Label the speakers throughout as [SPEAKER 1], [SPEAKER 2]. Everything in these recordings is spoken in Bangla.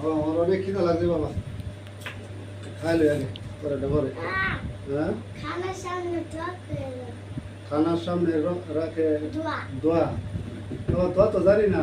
[SPEAKER 1] আমার অনেক খিদা লাগছে বাবা খাইলে আগে পরে হ্যাঁ
[SPEAKER 2] খানার সামনে
[SPEAKER 1] রাখে
[SPEAKER 2] দোয়া
[SPEAKER 1] দোয়া তো জানি না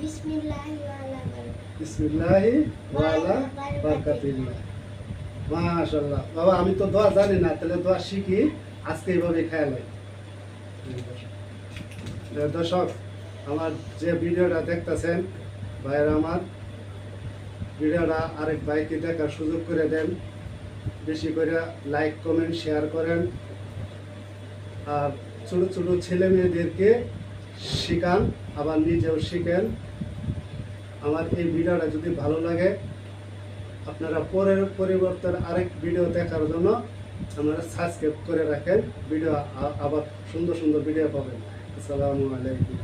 [SPEAKER 2] বিসমিল্লাহি ওয়ালা
[SPEAKER 1] বারাকাতিল্লাহ মাশাআল্লাহ। বাবা আমি তো দোয়া জানি না তাহলে দোয়া শিখি আজকে এইভাবে খেয়াল হয় দর্শক আমার যে ভিডিওটা দেখতেছেন ভাইয়ের আমার ভিডিওটা আরেক ভাইকে দেখার সুযোগ করে দেন। বেশি করে লাইক কমেন্ট শেয়ার করেন। আর ছোট ছোট ছেলে মেয়েদেরকে শেখান আবার নিজেও শিখেন। আমার এই ভিডিওটা যদি ভালো লাগে, আপনারা পরের পরিবর্তন আরেক ভিডিও দেখার জন্য আপনারা সাবস্ক্রাইব করে রাখেন। ভিডিও আবার সুন্দর সুন্দর ভিডিও পাবেন। আসসালামু আলাইকুম।